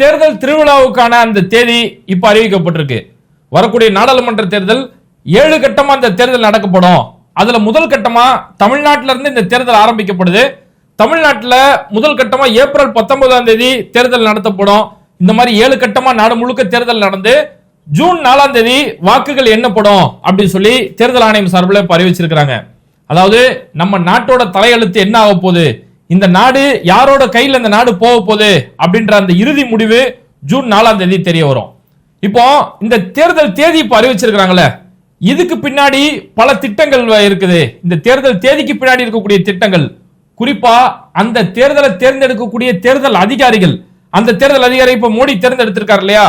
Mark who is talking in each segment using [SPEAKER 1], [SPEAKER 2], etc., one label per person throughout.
[SPEAKER 1] தேர்தல் திருவிழாவுக்கான அந்த தேதி இப்ப அறிவிக்கப்பட்டிருக்கு. வரக்கூடிய நாடாளுமன்ற தேர்தல் ஏழு கட்டமா இந்த தேர்தல் நடக்கப்படும். அதுல முதல் கட்டமா தமிழ்நாட்டில இருந்து இந்த தேர்தல் ஆரம்பிக்கப்படுது. தமிழ்நாட்டில் முதல் கட்டமா ஏப்ரல் பத்தொன்பதாம் தேதி தேர்தல் நடத்தப்படும். இந்த மாதிரி ஏழு கட்டமா நாடு முழுக்க தேர்தல் நடந்து ஜூன் நாலாம் தேதி வாக்குகள் எண்ணப்படும் அப்படின்னு சொல்லி தேர்தல் ஆணையம் சார்பில் இப்போ அறிவிச்சிருக்கிறாங்க. அதாவது நம்ம நாட்டோட தலையெழுத்து என்ன ஆக போகுது? இந்த நாடு யாரோட கையில் இந்த நாடு போக போகுது அப்படின்ற அந்த இறுதி முடிவு ஜூன் நாலாம் தேதி தெரிய வரும். இப்போ இந்த தேர்தல் தேதி இப்போ அறிவிச்சிருக்கிறாங்களே இதுக்கு பின்னாடி பல திட்டங்கள் இருக்குது. இந்த தேர்தல் தேதிக்கு பின்னாடி இருக்கக்கூடிய திட்டங்கள் குறிப்பா அந்த தேர்தலை தேர்ந்தெடுக்கக்கூடிய தேர்தல் அதிகாரிகள் அந்த தேர்தல் அதிகாரி இப்ப மோடி தேர்ந்தெடுத்திருக்காரு இல்லையா?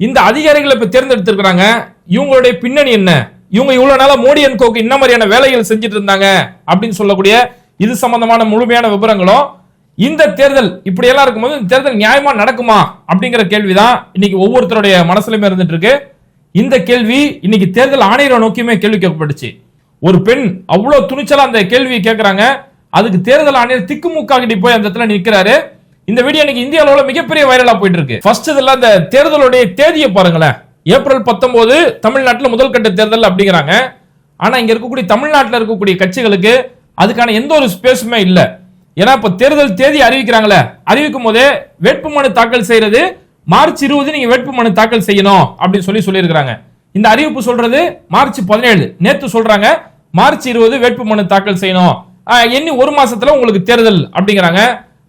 [SPEAKER 1] இந்த அதிகாரிகளை இப்ப தேர்ந்தெடுத்திருக்கிறாங்க. இவங்களுடைய பின்னணி என்ன? இவங்க இவ்வளவு நாளா மோடி அண்ட் கோக்கு என்ன மாதிரியான வேலைகள் செஞ்சுட்டு இருந்தாங்க அப்படின்னு சொல்லக்கூடிய இது சம்பந்தமான முழுமையான விவரங்களும் இந்த தேர்தல் இப்படி எல்லாம் இருக்கும்போது இந்த தேர்தல் நியாயமா நடக்குமா அப்படிங்கிற கேள்விதான் இன்னைக்கு ஒவ்வொருத்தருடைய மனசுலயுமே இருந்துட்டு இருக்கு இந்த கேள்வி இன்னைக்கு தேர்தல் ஆணையரை நோக்கியுமே கேள்வி கேட்கப்பட்டுச்சு. ஒரு பெண் அவ்வளவு துணிச்சலா அந்த கேள்வியை கேட்கறாங்க. அதுக்கு தேர்தல் ஆணையர் திக்குமுக்காகிட்டு போய் அந்த இடத்துல நிற்கிறாரு இந்த வீடியோ இன்னைக்கு இந்திய அளவுல மிகப்பெரிய வைரலா போயிட்டு இருக்கு ஃபர்ஸ்ட் இதுல அந்த தேர்தலுடைய தேதியை பாருங்களேன். ஏப்ரல் பத்தொன்பது தமிழ்நாட்டில் முதல் கட்ட தேர்தல் அப்படிங்கிறாங்க. ஆனா இங்க இருக்கக்கூடிய தமிழ்நாட்டில் இருக்கக்கூடிய கட்சிகளுக்கு அதுக்கான எந்த ஒரு ஸ்பேஸுமே இல்லை. ஏன்னா இப்போ தேர்தல் தேதி அறிவிக்கிறாங்களே அறிவிக்கும் போதே வேட்புமனு தாக்கல் செய்யறது மார்ச் இருபது நீங்க வேட்புமனு தாக்கல் செய்யணும் அப்படின்னு சொல்லி சொல்லியிருக்கிறாங்க. இந்த அறிவிப்பு சொல்றது மார்ச் பதினேழு. நேத்து சொல்றாங்க மார்ச் இருபது வேட்புமனு தாக்கல் செய்யணும். எண்ணி ஒரு மாசத்துல உங்களுக்கு தேர்தல் அப்படிங்கிறாங்க.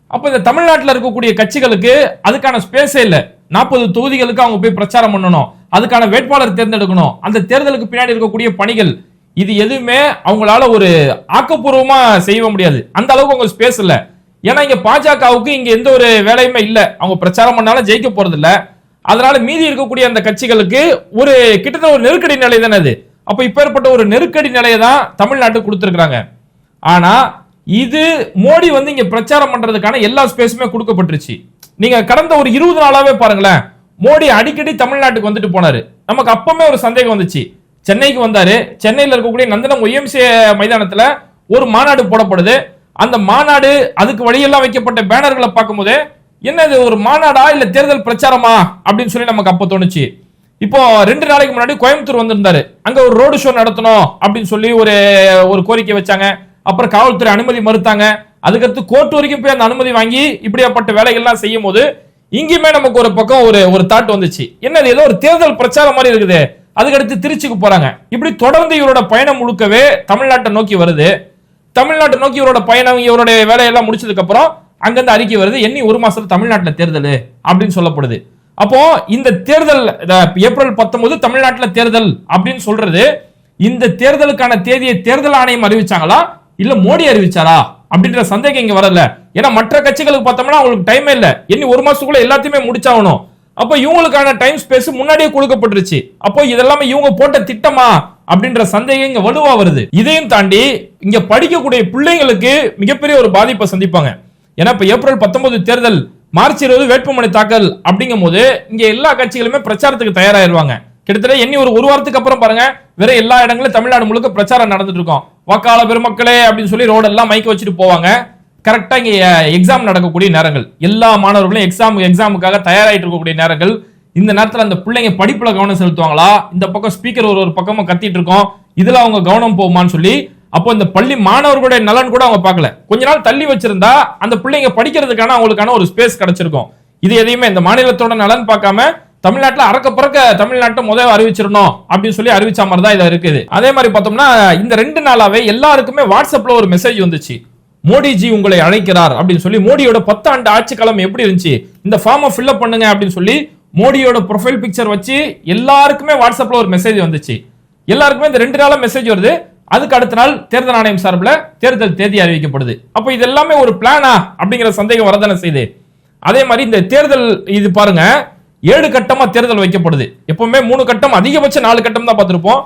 [SPEAKER 1] அப்ப இந்த தமிழ்நாட்டில் இருக்கக்கூடிய கட்சிகளுக்கு அதுக்கான ஸ்பேஸே இல்லை. நாற்பது தொகுதிகளுக்கு அவங்க போய் பிரச்சாரம் பண்ணணும். அதுக்கான வேட்பாளர் தேர்ந்தெடுக்கணும். அந்த தேர்தலுக்கு பின்னாடி இருக்கக்கூடிய பணிகள் இது எதுவுமே அவங்களால ஒரு ஆக்கப்பூர்வமா செய்ய முடியாது. அந்த அளவுக்கு அவங்க ஸ்பேஸ் இல்ல ஏன்னா இங்க பாஜகவுக்கு இங்க எந்த ஒரு வேலையுமே இல்ல. அவங்க பிரச்சாரம் பண்ணாலும் ஜெயிக்க போறது இல்ல அதனால மீதி இருக்கக்கூடிய அந்த கட்சிகளுக்கு ஒரு கிட்டத்தட்ட ஒரு நெருக்கடி நிலை தானே அது. அப்ப இப்பேற்பட்ட ஒரு நெருக்கடி நிலையை தான் தமிழ்நாட்டுக்கு கொடுத்துருக்காங்க ஆனா இது மோடி வந்து இங்க பிரச்சாரம் பண்றதுக்கான எல்லா ஸ்பேஸுமே கொடுக்கப்பட்டுருச்சு. நீங்க கடந்த ஒரு இருபது நாளாவே பாருங்களேன் மோடி அடிக்கடி தமிழ்நாட்டுக்கு வந்துட்டு போனாரு. நமக்கு அப்பமே ஒரு சந்தேகம் வந்துச்சு. சென்னைக்கு வந்தாரு. சென்னையில் இருக்கக்கூடிய நந்தனம் ஒய்எம்சி மைதானத்தில் ஒரு மாநாடு போடப்படுது. அந்த மாநாடு அதுக்கு வழியெல்லாம் வைக்கப்பட்ட பேனர்களை பார்க்கும்போது என்ன இது ஒரு மாநாடா இல்ல தேர்தல் பிரச்சாரமா? அப்படின்னு சொல்லி நமக்கு அப்ப தோணுச்சு. இப்போ ரெண்டு நாளைக்கு முன்னாடி கோயம்புத்தூர் வந்திருந்தாரு. அங்க ஒரு ரோடு ஷோ நடத்தணும் அப்படின்னு சொல்லி ஒரு ஒரு கோரிக்கை வச்சாங்க. அப்புறம் காவல்துறை அனுமதி மறுத்தாங்க. அதுக்கடுத்து கோர்ட் வரைக்கும் போய் அந்த அனுமதி வாங்கி இப்படியாப்பட்ட வேலைகள்லாம் செய்யும் போது இங்கேயுமே நமக்கு ஒரு பக்கம் ஒரு ஒரு தாட் வந்துச்சு. என்னது ஏதோ ஒரு தேர்தல் பிரச்சாரம் மாதிரி இருக்குது. அதுக்கடுத்து திருச்சிக்கு போறாங்க. இப்படி தொடர்ந்து இவரோட பயணம் முழுக்கவே தமிழ்நாட்டை நோக்கி வருது. தமிழ்நாட்டை நோக்கி இவரோட பயணம் இவருடைய வேலையெல்லாம் முடிச்சதுக்கு அப்புறம் அங்கிருந்து அறிக்கை வருது எண்ணி ஒரு மாசத்துல தமிழ்நாட்டில் தேர்தல் அப்படின்னு சொல்லப்படுது. அப்போ இந்த தேர்தல் இந்த ஏப்ரல் பத்தொன்பது தமிழ்நாட்டில் தேர்தல் அப்படின்னு சொல்றது இந்த தேர்தலுக்கான தேதியை தேர்தல் ஆணையம் அறிவிச்சாங்களா? இல்ல மோடி அறிவிச்சாரா? அப்படின்ற சந்தேகம் இங்க வரல. ஏன்னா மற்ற கட்சிகளுக்கு பார்த்தோம்னா அவங்களுக்கு டைமே இல்லை. இனி ஒரு மாசத்துக்குள்ள எல்லாத்தையுமே முடிச்சாகணும். அப்போ இவங்களுக்கான டைம் ஸ்பேஸ் முன்னாடியே கொடுக்கப்பட்டுருச்சு. அப்போ இதெல்லாமே இவங்க போட்ட திட்டமா? அப்படின்ற சந்தேகம் இங்க வலுவா வருது. இதையும் தாண்டி இங்க படிக்கக்கூடிய பிள்ளைங்களுக்கு மிகப்பெரிய ஒரு பாதிப்பை சந்திப்பாங்க. ஏன்னா இப்ப ஏப்ரல் பத்தொன்பது தேர்தல் மார்ச் இருபது வேட்புமனு தாக்கல் அப்படிங்கும் போது இங்க எல்லா கட்சிகளுமே பிரச்சாரத்துக்கு தயாராயிருவாங்க. கிட்டத்தட்ட எண்ணி ஒரு ஒரு வாரத்துக்கு அப்புறம் பாருங்க வேற எல்லா இடங்களும் தமிழ்நாடு முழுக்க பிரச்சாரம் நடந்துட்டு இருக்கும். வாக்காள பெருமக்களே அப்படின்னு சொல்லி ரோடெல்லாம் மைக்க வச்சுட்டு போவாங்க. கரெக்டாக இங்கே எக்ஸாம் நடக்கக்கூடிய நேரங்கள். எல்லா மாணவர்களும் எக்ஸாம் எக்ஸாமுக்காக தயாராகிட்டு இருக்கக்கூடிய நேரங்கள். இந்த நேரத்தில் அந்த பிள்ளைங்க படிப்பில் கவனம் செலுத்துவாங்களா? இந்த பக்கம் ஸ்பீக்கர் ஒரு ஒரு பக்கமும் கத்திட்டு இருக்கோம். இதில் அவங்க கவனம் போகுமான்னு சொல்லி அப்போ இந்த பள்ளி மாணவர்களுடைய நலன் கூட அவங்க பார்க்கல. கொஞ்ச நாள் தள்ளி வச்சிருந்தா அந்த பிள்ளைங்க படிக்கிறதுக்கான அவங்களுக்கான ஒரு ஸ்பேஸ் கிடைச்சிருக்கும். இது எதையுமே இந்த மாநிலத்தோட நலன் பார்க்காம தமிழ்நாட்டில் அறக்க பறக்க தமிழ்நாட்டை முதல் அறிவிச்சிடணும் அப்படின்னு சொல்லி அறிவிச்ச மாதிரி தான் இதை இருக்குது. அதே மாதிரி பார்த்தோம்னா இந்த ரெண்டு நாளாவே எல்லாருக்குமே வாட்ஸ்அப்ல ஒரு மெசேஜ் வந்துச்சு. மோடிஜி உங்களை அழைக்கிறார் அப்படின்னு சொல்லி மோடியோட பத்தாண்டு ஆட்சி காலம் எப்படி இருந்துச்சு? இந்த ஃபார்மை ஃபில்அப் பண்ணுங்க அப்படின்னு சொல்லி மோடியோட ப்ரொஃபைல் பிக்சர் வச்சு எல்லாருக்குமே வாட்ஸ்அப்ல ஒரு மெசேஜ் வந்துச்சு. எல்லாருக்குமே இந்த ரெண்டு நாளா மெசேஜ் வருது. அதுக்கு அடுத்த நாள் தேர்தல் ஆணையம் சார்பில் தேர்தல் தேதி அறிவிக்கப்படுது. அப்போ இது எல்லாமே ஒரு பிளானா அப்படிங்கிற சந்தேகம் வரதானே செய்யுது. அதே மாதிரி இந்த தேர்தல் இது பாருங்க ஏழு கட்டமா தேர்தல் வைக்கப்படுது. எப்பவுமே மூணு கட்டம் அதிகபட்சம் நாலு கட்டம் தான் பார்த்துருப்போம்.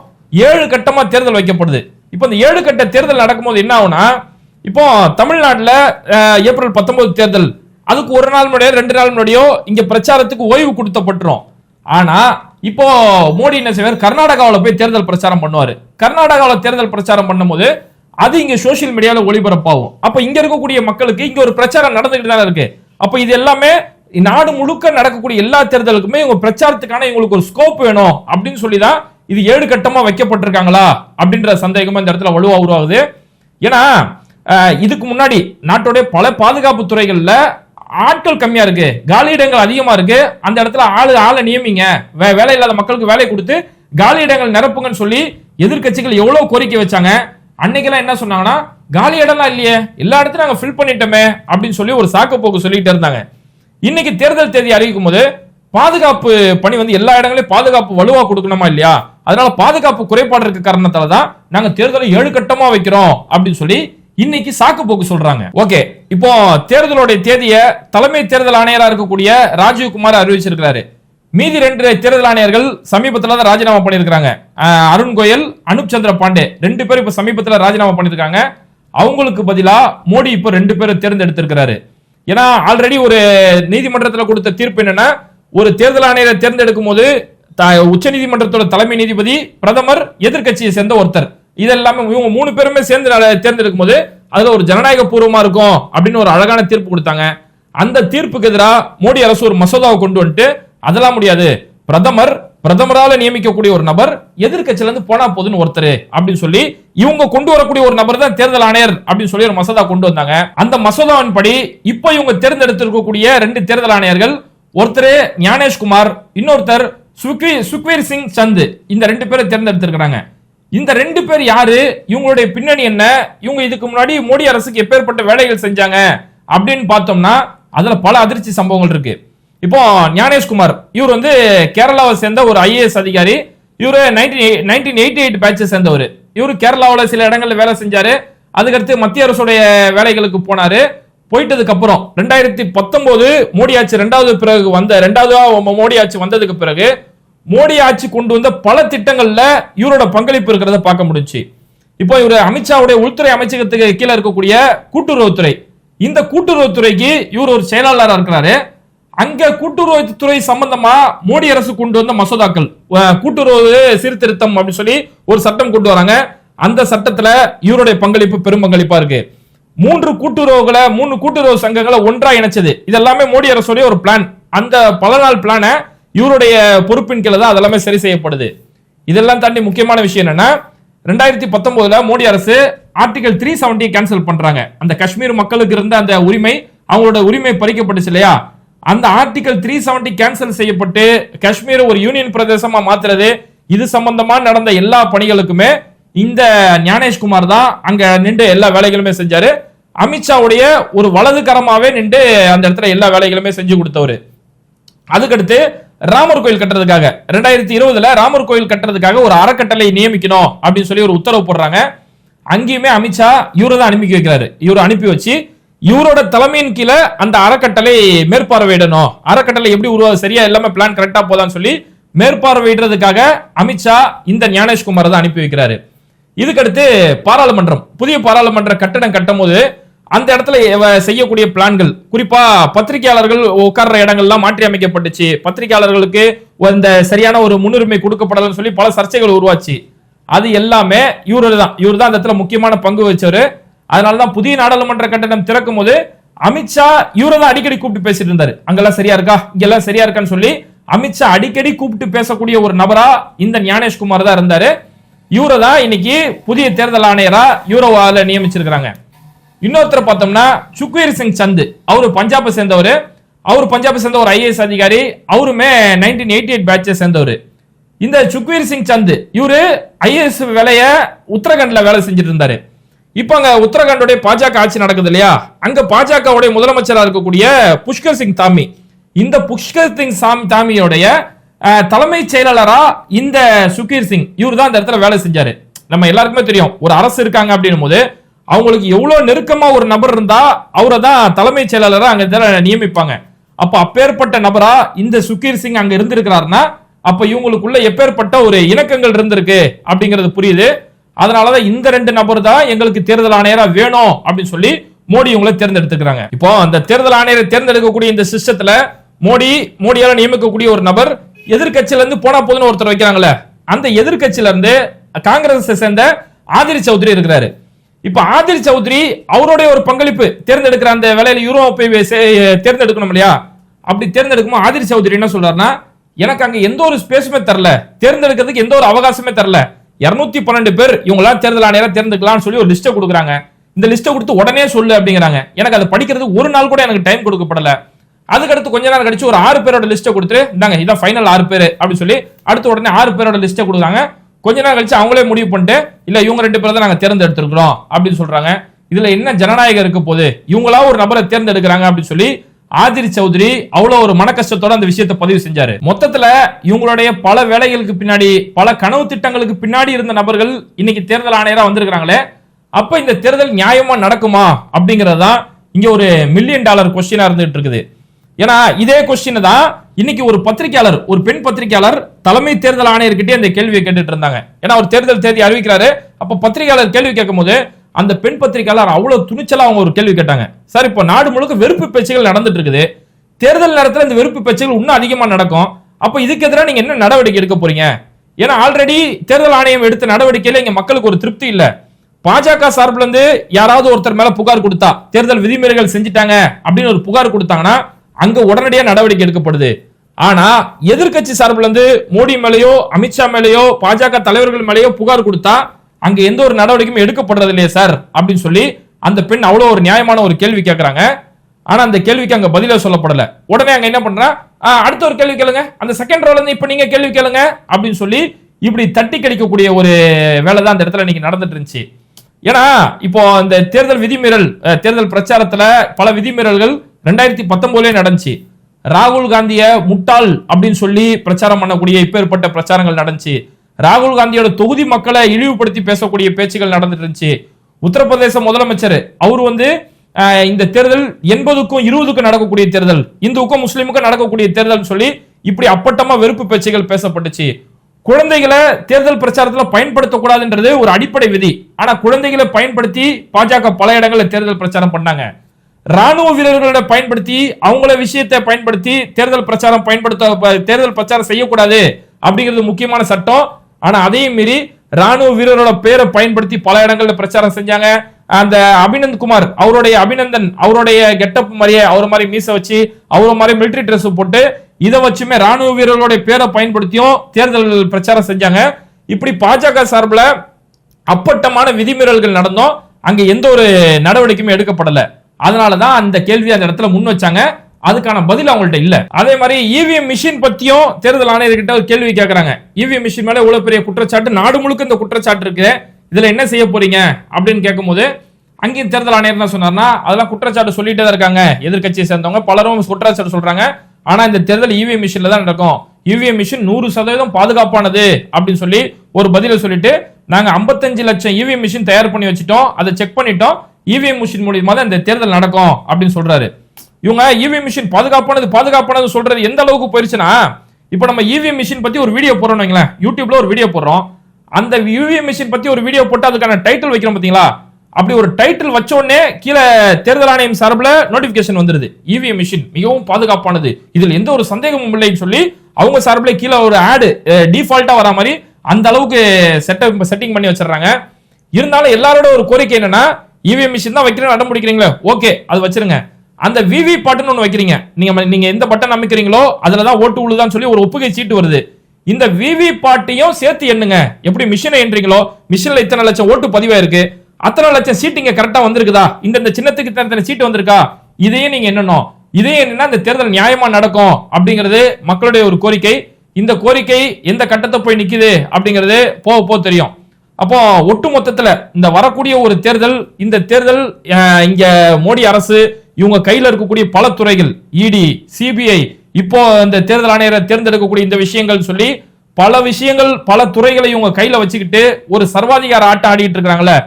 [SPEAKER 1] ஏழு கட்டமா தேர்தல் வைக்கப்படுது. இப்போ இந்த ஏழு கட்ட தேர்தல் நடக்கும்போது என்ன ஆகும்னா இப்போ தமிழ்நாட்டில் ஏப்ரல் பத்தொன்பது தேர்தல். அதுக்கு ஒரு நாள் முன்னாடியோ ரெண்டு நாள் முன்னாடியோ இங்க பிரச்சாரத்துக்கு ஓய்வு கொடுத்தப்பட்டுரும். ஆனா இப்போ மோடி என்ன செய்வார்? கர்நாடகாவில் போய் தேர்தல் பிரச்சாரம் பண்ணுவார். கர்நாடகாவில் தேர்தல் பிரச்சாரம் பண்ணும்போது அது இங்க சோஷியல் மீடியாவில் ஒளிபரப்பாகும். அப்ப இங்க இருக்கக்கூடிய மக்களுக்கு இங்க ஒரு பிரச்சாரம் நடந்துகிட்டு தானே இருக்கு. அப்ப இது எல்லாமே நாடு முழுக்க நடக்கக்கூடிய எல்லா தேர்தலுக்குமே இவங்க பிரச்சாரத்துக்கான இவங்களுக்கு ஒரு ஸ்கோப் வேணும். அப்படின்னு சொல்லி தான் இது ஏழு கட்டமா வைக்கப்பட்டிருக்காங்களா? அப்படின்ற சந்தேகமா இந்த இடத்துல வலுவா உருவாகுது. ஏன்னா இதுக்கு முன்னாடி நாட்டுடைய பல பாதுகாப்பு துறைகளில் ஆட்கள் கம்மியா இருக்கு. காலியிடங்கள் அதிகமா இருக்கு. அந்த இடத்துல ஆளு ஆளை நியமிங்க. வே- வேலை இல்லாத மக்களுக்கு வேலை கொடுத்து காலி இடங்கள் நிரப்புங்கன்னு சொல்லி எதிர்க்கட்சிகள் எவ்வளவு கோரிக்கை வச்சாங்க. அன்னைக்கெல்லாம் என்ன சொன்னாங்கன்னா காலி இடம்லாம் இல்லையே. எல்லா இடத்தையும் நாங்க ஃபில் பண்ணிட்டோமே. அப்படின்னு சொல்லி ஒரு சாக்கப்போக்கு சொல்லிட்டு இருந்தாங்க. இன்னைக்கு தேர்தல் தேதி அறிவிக்கும் போது பாதுகாப்பு பணி வந்து எல்லா இடங்களையும் பாதுகாப்பு வலுவா கொடுக்கணுமா இல்லையா? அதனால பாதுகாப்பு குறைபாடு இருக்க காரணத்தால தான் நாங்க தேர்தலை ஏழு கட்டமா வைக்கிறோம் அப்படின்னு சொல்லி இன்னைக்கு சாக்கு போக்கு சொல்றாங்க. ஓகே இப்போ தேர்தலுடைய தேதியை தலைமை தேர்தல் ஆணையராக இருக்கக்கூடிய ராஜீவ்குமார் அறிவிச்சிருக்கிறாரு. மீதி ரெண்டு தேர்தல் ஆணையர்கள் சமீபத்தில் தான் ராஜினாமா பண்ணியிருக்காங்க அருண் கோயல் அனுப் சந்திர பாண்டே ரெண்டு பேரும் இப்போ சமீபத்தில் ராஜினாமா பண்ணியிருக்காங்க. அவங்களுக்கு பதிலாக மோடி இப்போ ரெண்டு பேரும் தேர்ந்தெடுத்திருக்கிறாரு. ஏன்னா ஆல்ரெடி ஒரு நீதிமன்றத்தில் கொடுத்த தீர்ப்பு என்னன்னா ஒரு தேர்தல் ஆணையரை தேர்ந்தெடுக்கும் போது உச்ச நீதிமன்றத்தோட தலைமை நீதிபதி பிரதமர் எதிர்க்கட்சியை சேர்ந்த ஒருத்தர். இதெல்லாமே இவங்க மூணு பேருமே சேர்ந்து தேர்ந்தெடுக்கும் போது அதுல ஒரு ஜனநாயக பூர்வமா இருக்கும் அப்படின்னு ஒரு அழகான தீர்ப்பு கொடுத்தாங்க. அந்த தீர்ப்புக்கு எதிராக மோடி அரசு ஒரு மசோதாவை கொண்டு வந்துட்டு அதெல்லாம் முடியாது. பிரதமர் பிரதமரால நியமிக்கக்கூடிய ஒரு நபர் எதிர்கட்சியில இருந்து போனா போதுன்னு ஒருத்தர் அப்படின்னு சொல்லி இவங்க கொண்டு வரக்கூடிய ஒரு நபர் தான் தேர்தல் ஆணையர் அப்படின்னு சொல்லி ஒரு மசோதா கொண்டு வந்தாங்க. அந்த மசோதாவின் படி இப்போ இவங்க தேர்ந்தெடுத்திருக்கக்கூடிய ரெண்டு தேர்தல் ஆணையர்கள் ஒருத்தர் ஞானேஷ்குமார் இன்னொருத்தர் சுக்வீர் சிங் சந்து இந்த ரெண்டு பேரை தேர்ந்தெடுத்திருக்கிறாங்க. இந்த ரெண்டு பேர் யாரு? இவங்களுடைய பின்னணி என்ன? இவங்க இதுக்கு முன்னாடி மோடி அரசுக்கு எப்பேற்பட்ட வேலைகள் செஞ்சாங்க அப்படின்னு பார்த்தோம்னா அதுல பல அதிர்ச்சி சம்பவங்கள் இருக்கு. இப்போ ஞானேஷ்குமார் இவர் வந்து கேரளாவை சேர்ந்த ஒரு ஐஏஎஸ் அதிகாரி. இவரு நைன்டீன் நைன்டீன் எயிட்டி எயிட் பேட்சை சேர்ந்தவர். இவரு கேரளாவில் சில இடங்களில் வேலை செஞ்சாரு. அதுக்கடுத்து மத்திய அரசுடைய வேலைகளுக்கு போனாரு. போயிட்டதுக்கு அப்புறம் ரெண்டாயிரத்தி பத்தொன்பது மோடி ஆட்சி ரெண்டாவது பிறகு வந்த ரெண்டாவது மோடி ஆட்சி வந்ததுக்கு பிறகு மோடி ஆட்சி கொண்டு வந்த பல திட்டங்கள்ல இவரோட பங்களிப்பு இருக்கிறத பார்க்க முடிஞ்சுச்சு. இப்போ இவர் அமித்ஷாவுடைய உள்துறை அமைச்சகத்துக்கு கீழே இருக்கக்கூடிய கூட்டுறவுத்துறை. இந்த கூட்டுறவுத்துறைக்கு இவர் ஒரு செயலாளராக இருக்கிறாரு. அங்க கூட்டுறவுத்துறை சம்பந்தமா மோடி அரசு கொண்டு வந்த மசோதாக்கள் கூட்டுறவு சீர்திருத்தம் அப்படின்னு சொல்லி ஒரு சட்டம் கொண்டு வராங்க. அந்த சட்டத்துல இவருடைய பங்களிப்பு பெரும் பங்களிப்பா இருக்கு. மூன்று கூட்டுறவுகளை மூணு கூட்டுறவு சங்கங்களை ஒன்றா இணைச்சது. இதெல்லாமே மோடி அரசுடைய ஒரு பிளான் அந்த பல நாள் பிளானை இவருடைய பொறுப்பின் கீழே தான் அதெல்லாமே சரி செய்யப்படுது. இதெல்லாம் தாண்டி முக்கியமான விஷயம் என்னன்னா ரெண்டாயிரத்தி பத்தொன்பதுல மோடி அரசு ஆர்டிகல் த்ரீ செவன்டி கேன்சல் பண்றாங்க. அந்த காஷ்மீர் மக்களுக்கு இருந்த அந்த உரிமை அவங்களோட உரிமை பறிக்கப்பட்டுச்சு இல்லையா? அந்த ஆர்டிகல் த்ரீ செவன்டி கேன்சல் செய்யப்பட்டு காஷ்மீர் ஒரு யூனியன் பிரதேசமா மாத்துறது இது சம்பந்தமா நடந்த எல்லா பணிகளுக்குமே இந்த ஞானேஷ்குமார் தான் அங்க நின்று எல்லா வேலைகளுமே செஞ்சாரு. அமித்ஷாவுடைய ஒரு வலதுகரமாவே நின்று அந்த இடத்துல எல்லா வேலைகளுமே செஞ்சு கொடுத்தவர். அதுக்கடுத்து ராமர் கோயில் கட்டுறதுக்காக. ரெண்டாயிரத்தி இருபதுல ராமர் கோயில் கட்டுறதுக்காக ஒரு அறக்கட்டளை நியமிக்கணும் அப்படின்னு சொல்லி ஒரு உத்தரவு போடுறாங்க. அங்கேயுமே அமித்ஷா இவரை தான் அனுப்பி வைக்கிறாரு. இவரை அனுப்பி வச்சு இவரோட தலைமையின் கீழே அந்த அறக்கட்டளை மேற்பார்வையிடணும். அறக்கட்டளை எப்படி உருவாது சரியா எல்லாமே பிளான் கரெக்டா போதான்னு சொல்லி மேற்பார்வையிடுறதுக்காக அமித்ஷா இந்த ஞானேஷ்குமாரை தான் அனுப்பி வைக்கிறாரு. இதுக்கடுத்து பாராளுமன்றம். புதிய பாராளுமன்ற கட்டடம் கட்டும் போது அந்த இடத்துல செய்யக்கூடிய பிளான்கள் குறிப்பா பத்திரிகையாளர்கள் உட்கார்ற இடங்கள்லாம் மாற்றி அமைக்கப்பட்டுச்சு பத்திரிகையாளர்களுக்கு இந்த சரியான ஒரு முன்னுரிமை கொடுக்கப்படலன்னு சொல்லி பல சர்ச்சைகள் உருவாச்சு. அது எல்லாமே இவரு தான். இவர் தான் அந்த இடத்துல முக்கியமான பங்கு வச்சவர். அதனாலதான் புதிய நாடாளுமன்ற கட்டணம் திறக்கும் போது அமித்ஷா இவரை தான் அடிக்கடி கூப்பிட்டு பேசிட்டு இருந்தாரு. அங்கெல்லாம் சரியா இருக்கா? இங்கெல்லாம் சரியா இருக்கான்னு சொல்லி அமித்ஷா அடிக்கடி கூப்பிட்டு பேசக்கூடிய ஒரு நபரா இந்த ஞானேஷ்குமார் தான் இருந்தாரு. இவரை தான் இன்னைக்கு புதிய தேர்தல் ஆணையரா யூரோவால நியமிச்சிருக்கிறாங்க. இன்னொருத்தர் பார்த்தோம்னா சுக்வீர் சிங் சந்து. அவரு பஞ்சாபை சேர்ந்தவர். அவர் பஞ்சாபை சேர்ந்த ஒரு ஐஏஎஸ் அதிகாரி. அவருமே நைன்டீன் எயிட்டி எயிட் பேட்சை சேர்ந்தவர். இந்த சுக்வீர் சிங் சந்து இவரு ஐஏஎஸ் வேலைய உத்தரகண்ட்ல வேலை செஞ்சுட்டு இருந்தாரு. இப்போ அங்க உத்தரகாண்டுடைய பாஜக ஆட்சி நடக்குது இல்லையா? அங்க பாஜகவுடைய முதலமைச்சராக இருக்கக்கூடிய புஷ்கர் சிங் தாமி. இந்த புஷ்கர் சிங் சாமி தாமியோடைய தலைமை தலைமைச் செயலாளரா இந்த சுக்கீர் சிங். இவர் தான் அந்த இடத்துல வேலை செஞ்சாரு. நம்ம எல்லாருக்குமே தெரியும். ஒரு அரசு இருக்காங்க அப்படின்னும் போது அவங்களுக்கு எவ்வளவு நெருக்கமா ஒரு நபர் இருந்தா அவரை தான் தலைமைச் செயலாளராக அங்க நியமிப்பாங்க. அப்ப அப்பேற்பட்ட நபரா இந்த சுக்கீர் சிங் அங்க இருந்திருக்கிறாருன்னா அப்ப இவங்களுக்குள்ள எப்பேற்பட்ட ஒரு இணக்கங்கள் இருந்திருக்கு அப்படிங்கிறது புரியுது. அதனாலதான் இந்த ரெண்டு நபர் தான் எங்களுக்கு தேர்தல் ஆணையரா வேணும் அப்படின்னு சொல்லி மோடி இவங்களை தேர்ந்தெடுத்துக்கிறாங்க. இப்போ அந்த தேர்தல் ஆணையரை தேர்ந்தெடுக்கக்கூடிய இந்த சிஸ்டத்துல மோடி மோடியால நியமிக்கக்கூடிய ஒரு நபர் எதிர்கட்சியில இருந்து போனா போதுன்னு ஒருத்தர் வைக்கிறாங்கல்ல அந்த எதிர்கட்சியில இருந்து காங்கிரஸ் சேர்ந்த ஆதிரி சௌத்ரி இருக்கிறாரு. இப்ப ஆதிரி சௌத்ரி அவருடைய ஒரு பங்களிப்பு தேர்ந்தெடுக்கிற அந்த வேலையில யூரோப்பை தேர்ந்தெடுக்கணும் இல்லையா? அப்படி தேர்ந்தெடுக்கும் ஆதிரி சௌத்ரி என்ன சொல்றாருன்னா எனக்கு அங்க எந்த ஒரு ஸ்பேஸுமே தரல. தேர்ந்தெடுக்கிறதுக்கு எந்த ஒரு அவகாசமே தரல. 212 பன்னெண்டு பேர் இவங்களாம் தேர்தல் ஆணையரா தேர்ந்தெடுக்கலாம்னு சொல்லி ஒரு லிஸ்ட்டை கொடுக்குறாங்க. இந்த லிஸ்ட்டை கொடுத்து உடனே சொல்லு அப்படிங்கிறாங்க. எனக்கு அதை படிக்கிறதுக்கு ஒரு நாள் கூட எனக்கு டைம் கொடுக்கப்படல. அதுக்கடுத்து கொஞ்ச நேரம் கழிச்சு ஒரு ஆறு பேரோட லிஸ்ட்டை கொடுத்துட்டு இந்தாங்க இதான் ஃபைனல் ஆறு பேர் அப்படின்னு சொல்லி அடுத்து உடனே ஆறு பேரோட லிஸ்ட்டை கொடுக்குறாங்க. கொஞ்ச நேரம் கழிச்சு அவங்களே முடிவு பண்ணிட்டு இல்ல இவங்க ரெண்டு பேரை தான் நாங்க தேர்ந்தெடுத்திருக்கிறோம் அப்படின்னு சொல்றாங்க. இதுல என்ன ஜனநாயகம் இருக்க போகுது? இவங்களா ஒரு நபரை தேர்ந்தெடுக்கிறாங்க அப்படின்னு சொல்லி ஆதிரி சௌத்ரி அவ்வளவு ஒரு மன கஷ்டத்தோட அந்த விஷயத்தை பதிவு செஞ்சாரு. மொத்தத்துல இவங்களுடைய பல வேலைகளுக்கு பின்னாடி பல கனவு திட்டங்களுக்கு பின்னாடி இருந்த நபர்கள் இன்னைக்கு தேர்தல் ஆணையரா வந்திருக்கிறாங்களே அப்ப இந்த தேர்தல் நியாயமா நடக்குமா அப்படிங்கறதுதான் இங்க ஒரு மில்லியன் டாலர் கொஸ்டினா இருந்துட்டு இருக்குது. ஏன்னா இதே கொஸ்டின் தான் இன்னைக்கு ஒரு பத்திரிகையாளர் ஒரு பெண் பத்திரிகையாளர் தலைமை தேர்தல் ஆணையர்கிட்டே அந்த கேள்வியை கேட்டுட்டு இருந்தாங்க. ஏன்னா அவர் தேர்தல் தேதி அறிவிக்கிறாரு. அப்ப பத்திரிகையாளர் கேள்வி கேட்கும்போது அந்த பெண் பத்திரிகையாளர் அவ்வளவு துணிச்சலா அவங்க ஒரு கேள்வி கேட்டாங்க. சார் இப்போ நாடு முழுக்க வெறுப்பு பேச்சுகள் நடந்துட்டு இருக்குது. தேர்தல் நேரத்தில் இந்த வெறுப்பு பேச்சுகள் இன்னும் அதிகமா நடக்கும். அப்ப இதுக்கு எதிராக நீங்க என்ன நடவடிக்கை எடுக்க போறீங்க? ஏன்னா ஆல்ரெடி தேர்தல் ஆணையம் எடுத்த நடவடிக்கையில இங்க மக்களுக்கு ஒரு திருப்தி இல்ல. பாஜக சார்பில் இருந்து யாராவது ஒருத்தர் மேல புகார் கொடுத்தா தேர்தல் விதிமுறைகள் செஞ்சுட்டாங்க அப்படின்னு ஒரு புகார் கொடுத்தாங்கன்னா அங்கு உடனடியாக நடவடிக்கை எடுக்கப்படுது. ஆனா எதிர்க்கட்சி சார்பில் இருந்து மோடி மேலேயோ அமித்ஷா மேலேயோ பாஜக தலைவர்கள் மேலேயோ புகார் கொடுத்தா அங்க எந்த ஒரு நடவடிக்கையும் எடுக்கப்படுறது இல்லையே சார் அப்படின்னு சொல்லி அந்த பெண் அவ்வளோ ஒரு நியாயமான ஒரு கேள்வி கேட்கறாங்க ஆனா அந்த கேள்விக்கு அங்க பதிலே சொல்லப்படல. உடனே அங்க என்ன பண்றா? அடுத்த ஒரு கேள்வி கேளுங்க. அந்த செகண்ட் ரோல இருந்து இப்ப நீங்க கேள்வி கேளுங்க அப்படின்னு சொல்லி இப்படி தட்டி கிடைக்கக்கூடிய ஒரு வேலை தான் அந்த இடத்துல இன்னைக்கு நடந்துட்டு இருந்துச்சு. ஏன்னா இப்போ அந்த தேர்தல் விதிமீறல் தேர்தல் பிரச்சாரத்துல பல விதிமீறல்கள் ரெண்டாயிரத்தி பத்தொன்பதுலயே நடந்துச்சு. ராகுல் காந்திய முட்டாள் அப்படின்னு சொல்லி பிரச்சாரம் பண்ணக்கூடிய இப்பேற்பட்ட பிரச்சாரங்கள் நடந்துச்சு. ராகுல் காந்தியோட தொகுதி மக்களை இழிவுபடுத்தி பேசக்கூடிய பேச்சுகள் நடந்துட்டு இருந்துச்சு. உத்தரப்பிரதேச முதலமைச்சர் அவர் வந்து இந்த தேர்தல் எண்பதுக்கும் இருபதுக்கும் நடக்கக்கூடிய தேர்தல் இந்துக்கும் முஸ்லீமுக்கும் நடக்கக்கூடிய தேர்தல் சொல்லி இப்படி அப்பட்டமா வெறுப்பு பேச்சுகள் பேசப்பட்டுச்சு. குழந்தைகளை தேர்தல் பிரச்சாரத்துல பயன்படுத்தக்கூடாதுன்றது ஒரு அடிப்படை விதி. ஆனா குழந்தைகளை பயன்படுத்தி பாஜக பல இடங்களில் தேர்தல் பிரச்சாரம் பண்ணாங்க. ராணுவ வீரர்களை பயன்படுத்தி அவங்கள விஷயத்தை பயன்படுத்தி தேர்தல் பிரச்சாரம் பயன்படுத்த தேர்தல் பிரச்சாரம் செய்யக்கூடாது அப்படிங்கிறது முக்கியமான சட்டம். ஆனா அதையும் மீறி ராணுவ வீரரோட பேரை பயன்படுத்தி பல இடங்கள்ல பிரச்சாரம் செஞ்சாங்க. அந்த அபிநந்த் குமார் அவருடைய அபிநந்தன் அவருடைய கெட்டப் மாதிரியே அவர் மாதிரி மீச வச்சு அவர் மாதிரி மிலிட்டரி ட்ரெஸ் போட்டு இதை வச்சுமே ராணுவ வீரர்களுடைய பேரை பயன்படுத்தியும் தேர்தல் பிரச்சாரம் செஞ்சாங்க. இப்படி பாஜக சார்பில் அப்பட்டமான விதிமீறல்கள் நடந்தோம். அங்க எந்த ஒரு நடவடிக்கையுமே எடுக்கப்படலை. அதனால தான் அந்த கேள்வி அந்த இடத்துல முன் வச்சாங்க. அதுக்கான பதில் அவங்கள்ட்ட இல்ல. அதே மாதிரி இவிஎம் மிஷின் பத்தியும் தேர்தல் ஆணையர்கிட்ட ஒரு கேள்வி கேட்கறாங்க இவிஎம் மிஷின் மேல இவ்வளவு பெரிய குற்றச்சாட்டு நாடு முழுக்க இந்த குற்றச்சாட்டு இருக்கு. இதுல என்ன செய்ய போறீங்க? அப்படின்னு கேட்கும்போது அங்கேயும் தேர்தல் ஆணையர் என்ன சொன்னார்னா அதெல்லாம் குற்றச்சாட்டு சொல்லிட்டே தான் இருக்காங்க. எதிர்க்கட்சியை சேர்ந்தவங்க பலரும் குற்றச்சாட்டு சொல்றாங்க. ஆனா இந்த தேர்தல் இவிஎம் மிஷின்ல தான் நடக்கும். இவிஎம் மிஷின் நூறு சதவீதம் பாதுகாப்பானது அப்படின்னு சொல்லி ஒரு பதில சொல்லிட்டு நாங்க 55 லட்சம் இவிஎம் மிஷின் தயார் பண்ணி வச்சுட்டோம். அதை செக் பண்ணிட்டோம். இவிஎம் மிஷின் மூலியமா தான் இந்த தேர்தல் நடக்கும் அப்படின்னு சொல்றாரு. இவங்க இவிஎம் மிஷின் பாதுகாப்பானது பாதுகாப்பானது சொல்றது எந்த அளவுக்கு போயிருச்சுன்னா இப்போ நம்ம இவிஎம் மிஷின் பத்தி ஒரு வீடியோ போடுறோம் வைங்களேன். யூடியூப்ல ஒரு வீடியோ போடுறோம். அந்த இவிஎம் மிஷின் பத்தி ஒரு வீடியோ போட்டு அதுக்கான டைட்டில் வைக்கிறோம் பாத்தீங்களா அப்படி ஒரு டைட்டில் வச்ச உடனே கீழே தேர்தல் ஆணையம் சார்பில் நோட்டிபிகேஷன் வந்துருது. இவிஎம் மிஷின் மிகவும் பாதுகாப்பானது. இதில் எந்த ஒரு சந்தேகமும் இல்லைன்னு சொல்லி அவங்க சார்பில் கீழே ஒரு ஆடு டிஃபால்ட்டா வர மாதிரி அந்த அளவுக்கு செட்டப் செட்டிங் பண்ணி வச்சிடுறாங்க. இருந்தாலும் எல்லாரோட ஒரு கோரிக்கை என்னன்னா இவிஎம் மிஷின் தான் வைக்கிறேன் அடம் பிடிக்கிறீங்களே? ஓகே அது வச்சிருங்க. அந்த விவி பாட்டுன்னு ஒன்று வைக்கிறீங்க. நீங்க நீங்க எந்த பட்டன் அமைக்கிறீங்களோ அதுல தான் ஓட்டு உழுதான்னு சொல்லி ஒரு ஒப்புகை சீட்டு வருது. இந்த விவி பாட்டையும் சேர்த்து எண்ணுங்க. எப்படி மிஷினை எண்றீங்களோ மிஷின்ல இத்தனை லட்சம் ஓட்டு பதிவாயிருக்கு அத்தனை லட்சம் சீட்டு இங்க கரெக்டா வந்திருக்குதா? இந்த இந்த சின்னத்துக்கு இத்தனை சீட்டு வந்திருக்கா? இதையும் நீங்க எண்ணணும். இதே என்னன்னா இந்த தேர்தல் நியாயமா நடக்கும் அப்படிங்கிறது மக்களுடைய ஒரு கோரிக்கை. இந்த கோரிக்கை எந்த கட்டத்தை போய் நிக்குது அப்படிங்கிறது போக போக தெரியும். அப்போ ஒட்டு மொத்தத்துல இந்த வரக்கூடிய ஒரு தேர்தல் இந்த தேர்தல் இங்க மோடி அரசு இவங்க கையில இருக்கக்கூடிய பல துறைகள் இடி சிபிஐ இப்போ இந்த தேர்தல் ஆணையரை தேர்ந்தெடுக்கக்கூடிய இந்த விஷயங்கள் சொல்லி பல விஷயங்கள் பல துறைகளை இவங்க கையில வச்சுக்கிட்டு ஒரு சர்வாதிகார ஆட்டம் ஆடிட்டு இருக்கிறாங்களே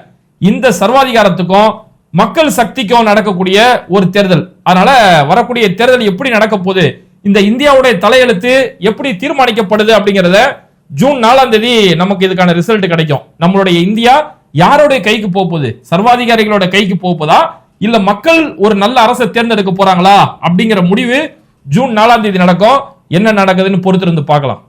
[SPEAKER 1] இந்த சர்வாதிகாரத்துக்கும் மக்கள் சக்திக்கும் நடக்கக்கூடிய ஒரு தேர்தல். அதனால வரக்கூடிய தேர்தல் எப்படி நடக்க போகுது இந்த இந்தியாவுடைய தலையெழுத்து எப்படி தீர்மானிக்கப்படுது அப்படிங்கறத ஜூன் நாலாம் தேதி நமக்கு இதுக்கான ரிசல்ட் கிடைக்கும். நம்மளுடைய இந்தியா யாருடைய கைக்கு போகுது? சர்வாதிகாரிகளோட கைக்கு போகுதா இல்ல மக்கள் ஒரு நல்ல அரசை தேர்ந்தெடுக்க போறாங்களா? அப்படிங்கிற முடிவு ஜூன் நாலாம் தேதி நடக்கும். என்ன நடக்குதுன்னு பொறுத்திருந்து பார்க்கலாம்.